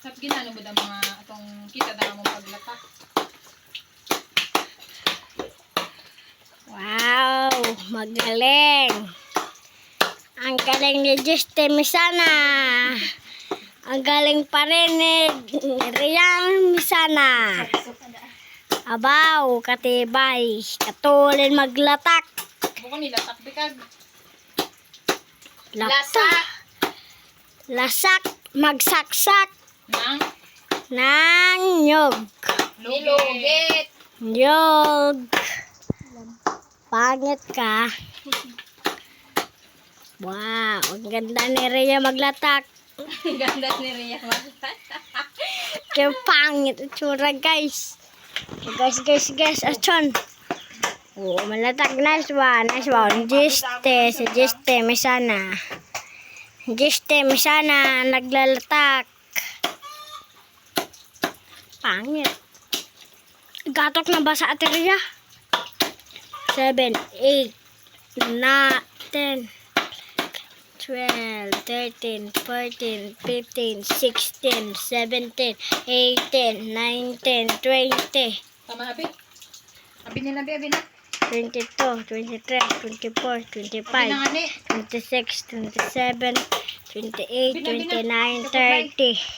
Sa ginano mo mga atong kita da mo paglata. Wow, magaling. Ang galing ni Juste Misana. Ang galing pa rin ni Rian Misana. Abaw, katibay. Katulin maglatak. Buko nila takbikag. Lasak. Lasak. Magsaksak. Nang Nang nyog. lugit. Nyog. Pangit ka. Wow, ang ganda ni Rhea maglatak. Ganda ni Rhea. Kaya pangit itsura guys. So, guys, guys, guys, achon. Oo, malatag. Nice one, nice one. Giste, si Giste, may sana. Giste, may sana, naglalatak. Pangit. Gatok na ba sa ateriya? 7, 8, 9, 10, 12, 13, 14, 15, 16, 17, 18, 19, 20, Tama abi. Abi nila abi abi na. 22, 23, 24, 25, Abi na nga ni. 26, 27, 28, Bina, bina. 29, 30.